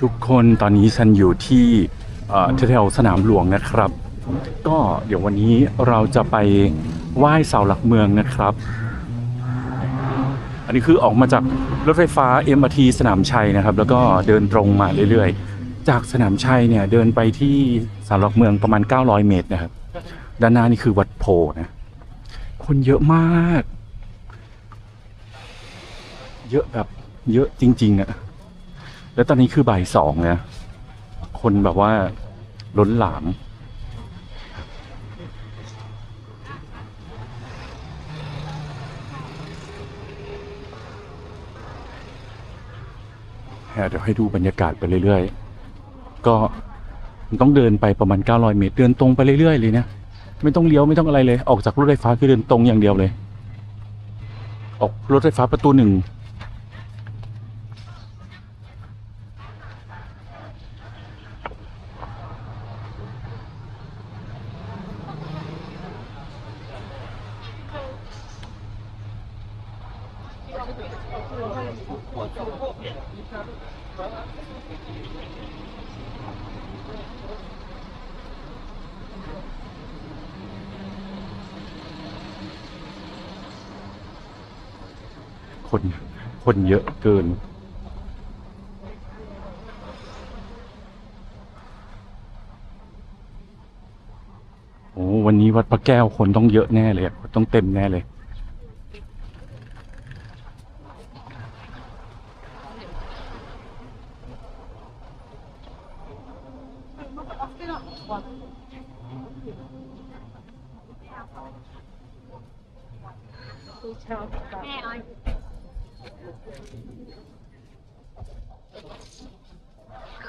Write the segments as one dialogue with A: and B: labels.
A: ทุกคนตอนนี้ฉันอยู่ที่แถวๆสนามหลวงนะครับ ก็เดี๋ยววันนี้เราจะไปไหว้เสาหลักเมืองนะครับ อันนี้คือออกมาจากรถไฟฟ้า MRT สนามชัยนะครับ แล้วก็เดินตรงมาเรื่อยๆ จากสนามชัยเนี่ยเดินไปที่เสาหลักเมืองประมาณ 900 เมตรนะครับ ด้านหน้านี่คือวัดโพนะ คนเยอะมาก เยอะแบบ เยอะจริง ๆอะแล้วตอนนี้คือบ่ายสองนะ คนแบบว่าล้นหลาม เดี๋ยวให้ดูบรรยากาศไปเรื่อยๆ ก็มันต้องเดินไปประมาณ 900 เมตร เดินตรงไปเรื่อยๆ เลยนี่ยไม่ต้องเลี้ยวไม่ต้องอะไรเลย ออกจากรถไฟฟ้าคือเดินตรงอย่างเดียวเลย ออกรถไฟฟ้าประตูหนึ่ง คน คนเยอะเกิน โอ้วันนี้วัดพระแก้วคนต้องเยอะแน่เลย ต้องเต็มแน่เลย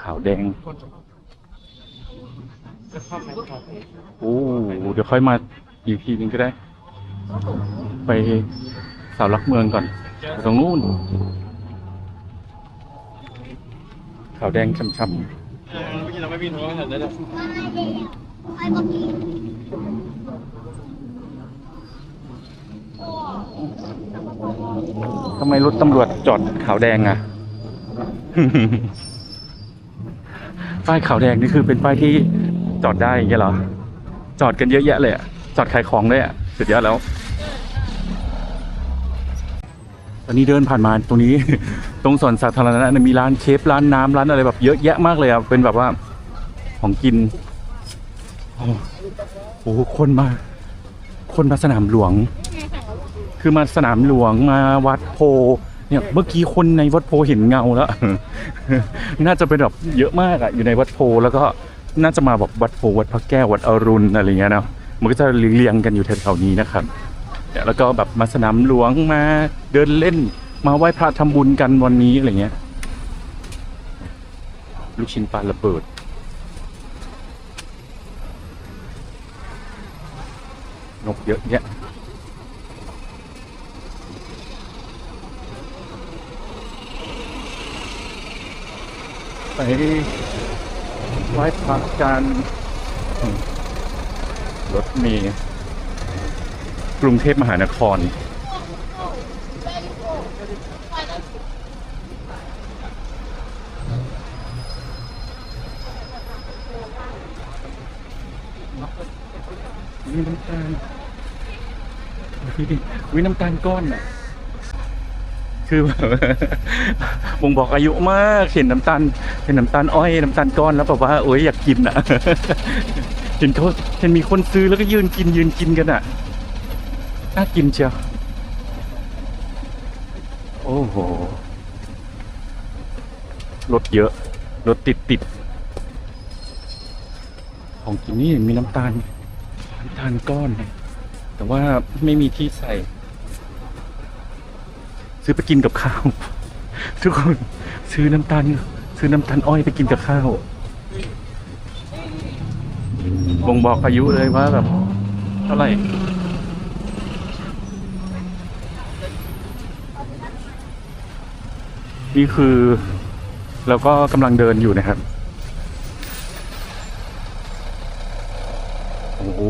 A: ขาวแดงโอ้เดี๋ยวค่อยมาอีกทีนึงก็ได้ ไปเสาหลักเมืองก่อนไปตรงนู้นขาวแดงช้ำ
B: เมื่อกี้เราไม่บินเพราะว่าเห็นได้เลย
A: ทำไมรถตำรวจจอดขาวแดงอะป้ายขาวแดงนี่คือเป็นป้ายที่จอดได้อย่างเงี้ยเหรอ จอดกันเยอะแยะเลยอะจอดขายของด้วยอะสุดยอดแล้ว ตอนนี้เดินผ่านมาตรงนี้ ตรงสวนสาธารณะมีร้านเคฟร้านน้ำร้านอะไรแบบเยอะแยะมากเลยอะ เป็นแบบว่าของกิน โอ้โห คนมา คนมาสนามหลวง คือมาสนามหลวงมาวัดโพเนี่ยเมื่อกี้คนในวัดโพเห็นเงาแล้ว น่าจะเป็นแบบเยอะมากอะอยู่ในวัดโพแล้วก็น่าจะมาแบบวัดโพวัดพระแก้ววัดอรุณอะไรเงี้ยเนาะมันก็จะเรียงกันอยู่แถวๆนี้นะครับเนี่ยแล้วก็แบบมาสนามหลวงมาเดินเล่นมาไหว้พระทำบุญกันวันนี้อะไรเงี้ย ลูกชิ้นปลาระเบิดนกเยอะแยะ ไปไหว้พระกันรถมี กรุงเทพมหานครวิน้ำตาลวิน้ำตาลก้อนอะ คือแบบบ่งบอกอายุมากเห็นน้ำตาลเห็นน้ำตาลอ้อยน้ำตาลก้อนแล้วแบบว่าโอ้ยอยากกินอะเห็นเขาเห็นมีคนซื้อแล้วก็ยืนกินยืนกินกันอะน่ากินเชียวโอ้โหรถเยอะรถติดติดของกินนี่มีน้ำตาลน้ำตาลก้อน แต่ว่าไม่มีที่ใส่ ซื้อไปกินกับข้าว ทุกคนซื้อน้ำตาลซื้อน้ำตาลอ้อยไปกินกับข้าวบ่งบอกอายุเลยว่าแบบเท่าไหร่นี่คือเราก็กำลังเดินอยู่นะครับ โอ้โห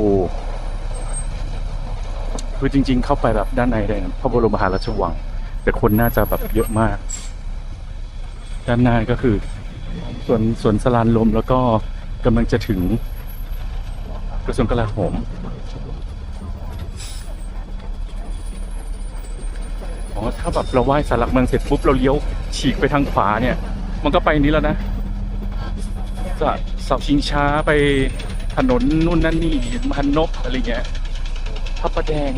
A: คือจริง ๆ เข้าไปแบบด้านในเลยพระบรมมหาราชวัง แต่คนน่าจะแบบเยอะมาก ด้านหน้าก็คือสวนสวนสลานลมแล้วก็กำลังจะถึงกระทรวงกลาโหมอ๋อถ้าแบบเราไหว้สารหลักเมืองเสร็จปุ๊บเราเลี้ยวฉีกไปทางขวาเนี่ย มันก็ไปนี้แล้วนะจากเสาชิงช้าไปถนนนู่นนั่นนี่พันนบอะไรเงี้ยพระประแดง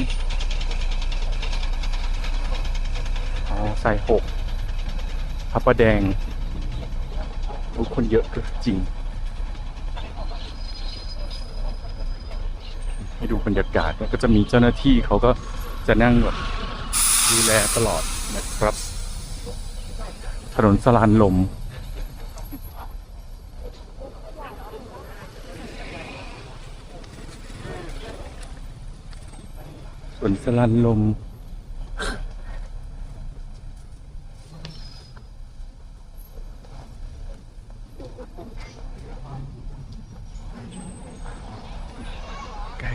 A: อ๋อสายหกพระประแดงโอ้คนเยอะด้วยจริง ให้ดูบรรยากาศแล้วก็จะมีเจ้าหน้าที่เขาก็จะนั่งแบบดูแลตลอดนะครับ ถนนสลานลมส่วนสลันลม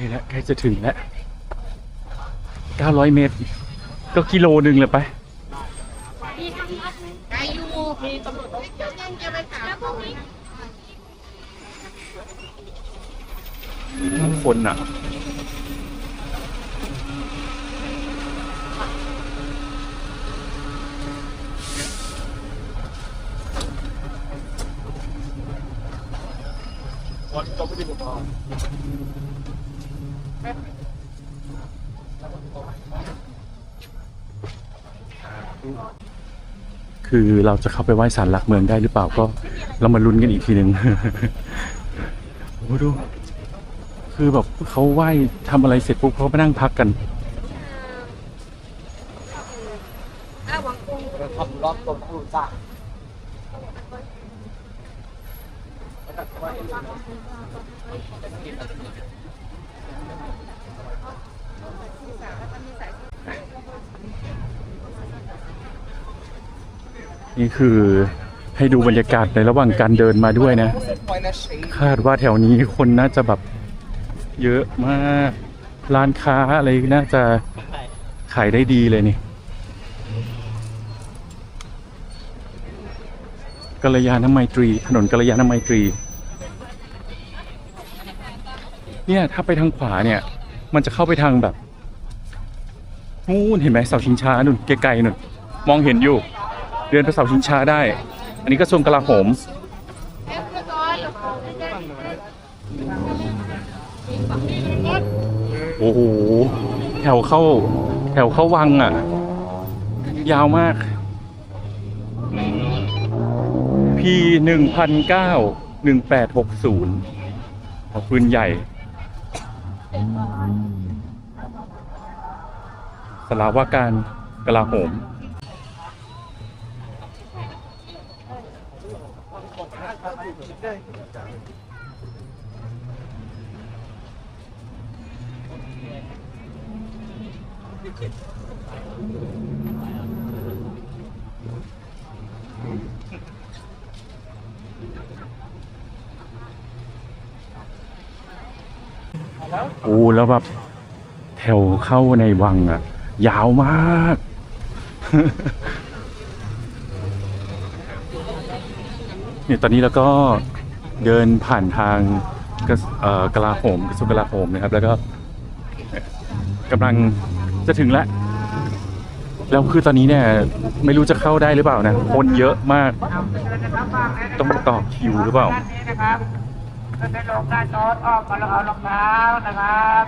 A: ใกล้แล้วใกล้จะถึงแล้ว900เมตร ก็กิโลหนึ่งเลยไป
C: ไก่ยูมีตำรวจต้องยังจะไปถามพวกนี้
A: คนอะ คือเราจะเข้าไปไหว้ศาลหลักเมืองได้หรือเปล่าก็เรามาลุ้นกันอีกทีหนึ่งโอ้ดูคือแบบเขาไหว้ทำอะไรเสร็จปุ๊บเขาไปนั่งพักกัน
B: ทำรอบตรงผู้จ้า
A: นี่คือให้ดูบรรยากาศในระหว่างการเดินมาด้วยนะ คาดว่าแถวนี้คนน่าจะแบบเยอะมาก ร้านค้าอะไรน่าจะขายได้ดีเลยนี่ กัลยาณไมตรี ถนนกัลยาณไมตรี เนี่ยถ้าไปทางขวาเนี่ย มันจะเข้าไปทางแบบนู่นเห็นไหมเสาชิงช้านู่นไกลๆนู่นมองเห็นอยู่ เดินไปเสาชิงช้าได้ อันนี้กระทรวงกลาโหมโอ้โหแถวเข้า แถวเข้าวังอะ ยาวมาก P หนึ่งพันเก้าหนึ่งแปดหกศูนย์ปืนใหญ่ สลาวาการกลาโหม โอ้แล้วแบบแถวเข้าในวังอะยาวมาก เนี่ยตอนนี้เราก็เดินผ่านทางกระกลาโหมกระทรวงกลาโหมนะครับ แล้วก็กำลังจะถึงแล้วแล้วคือตอนนี้เนี่ยไม่รู้จะเข้าได้หรือเปล่านะ คนเยอะมาก ต้องต่อคิวหรือเปล่า
D: นี้นะครับก็จะลงด้านโน้นออกมาแล้วเอารองเท้านะครับ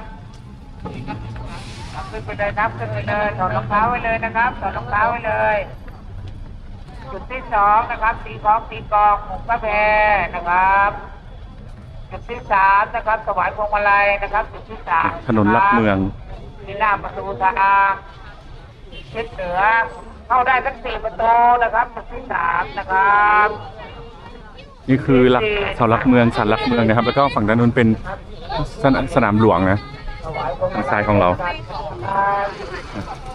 D: นับขึ้นไปเลยนับขึ้นไปเลยถอดรองเท้าไว้เลยนะครับถอดรองเท้าไว้เลย จุดที่สองนะครับตีของตีกองหมุกพระแพรนะครับ จุดที่สามนะครับถวายพวงมาลัยนะครับ จุดที่สาม
A: ถนนลักเมือง
D: ที่หน้าประตูทางทิศเหนือ เข้าได้ทั้งสี่ประตูนะครับ จุดที่สามนะครับ
A: นี่คือหลักเสาหลักเมืองสันหลักเมืองนะครับ แล้วก็ฝั่งด้านนู้นเป็นสนสนามหลวงนะทางซ้ายของเราโอ้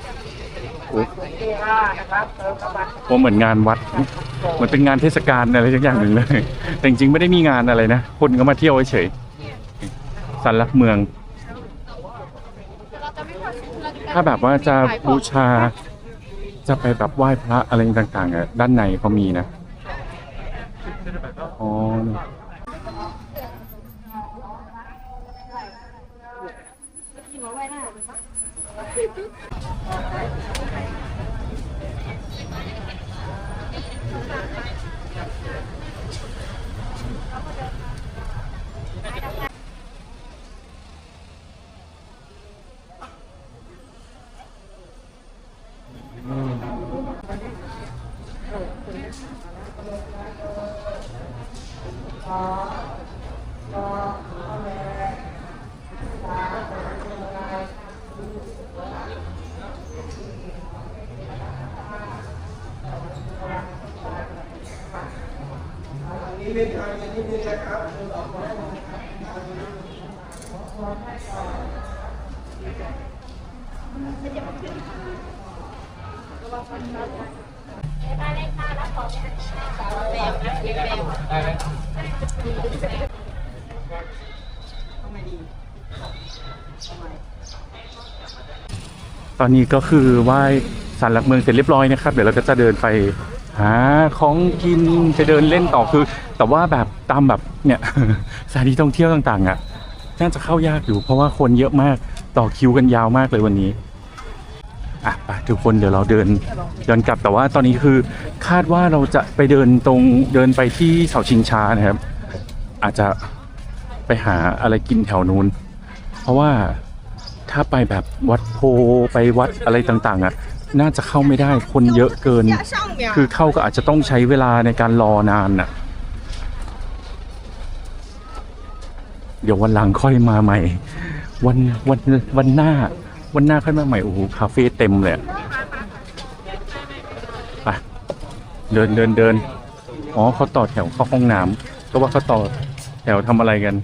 D: ที่ห้านะครับเติมน้ำมัน
A: ผมเหมือนงานวัดเหมือนเป็นงานเทศกาลอะไรสักอย่างหนึ่งเลย แต่จริงๆไม่ได้มีงานอะไรนะ คนก็มาเที่ยวเฉยสันหลักเมือง ถ้าแบบว่าจะบูชา จะไปแบบไหว้พระอะไรต่างๆอะด้านในเขามีนะ อ๋อ ตอนนี้ก็คือไหว้ศาลหลักเมืองเสร็จเรียบร้อยนะครับ เดี๋ยวเราก็จะเดินไป หาของกินจะเดินเล่นต่อคือ แต่ว่าแบบตามแบบเนี่ยสถานที่ท่องเที่ยวต่างๆ อะน่าจะเข้ายากอยู่เพราะว่าคนเยอะมากต่อคิวกันยาวมากเลยวันนี้อะไปทุกคนเดี๋ยวเราเดินย้อนกลับแต่ว่าตอนนี้คือคาดว่าเราจะไปเดินตรงเดินไปที่เสาชิงช้านะครับ อาจจะไปหาอะไรกินแถวนู้น เพราะว่าถ้าไปแบบวัดโพไปวัดอะไรต่างๆอะ น่าจะเข้าไม่ได้คนเยอะเกิน คือเข้าก็อาจจะต้องใช้เวลาในการรอนานน่ะ เดี๋ยววันหลังค่อยมาใหม่ วันวันวันหน้า วันหน้าค่อยมาใหม่โอ้โหคาเฟ่เต็มเลยอะไปเดินเดินเดินอ๋อเขาต่อแถวเข้าห้องน้ำก็ว่าเขาต่อแถวทำอะไรกัน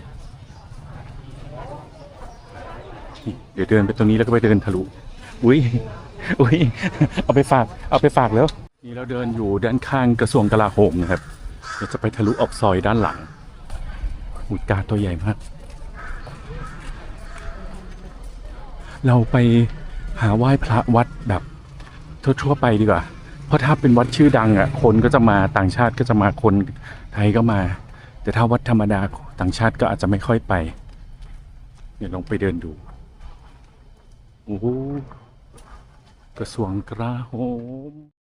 A: เดี๋ยวเดินไปตรงนี้แล้วก็ไปเดินทะลุ อุ้ย อุ้ยเอาไปฝากเอาไปฝากแล้วนี่เราเดินอยู่ด้านข้างกระทรวงกลาโหมนะครับเดี๋ยวจะไปทะลุออกซอยด้านหลังอุยกาตัวใหญ่มาก เราไปหาไหว้พระวัดแบบทั่วๆไปดีกว่า เพราะถ้าเป็นวัดชื่อดังอะคนก็จะมาต่างชาติก็จะมาคนไทยก็มา แต่ถ้าวัดธรรมดาต่างชาติก็อาจจะไม่ค่อยไป เดี๋ยวลองไปเดินดูโอ้โห กระทรวงกลาโหม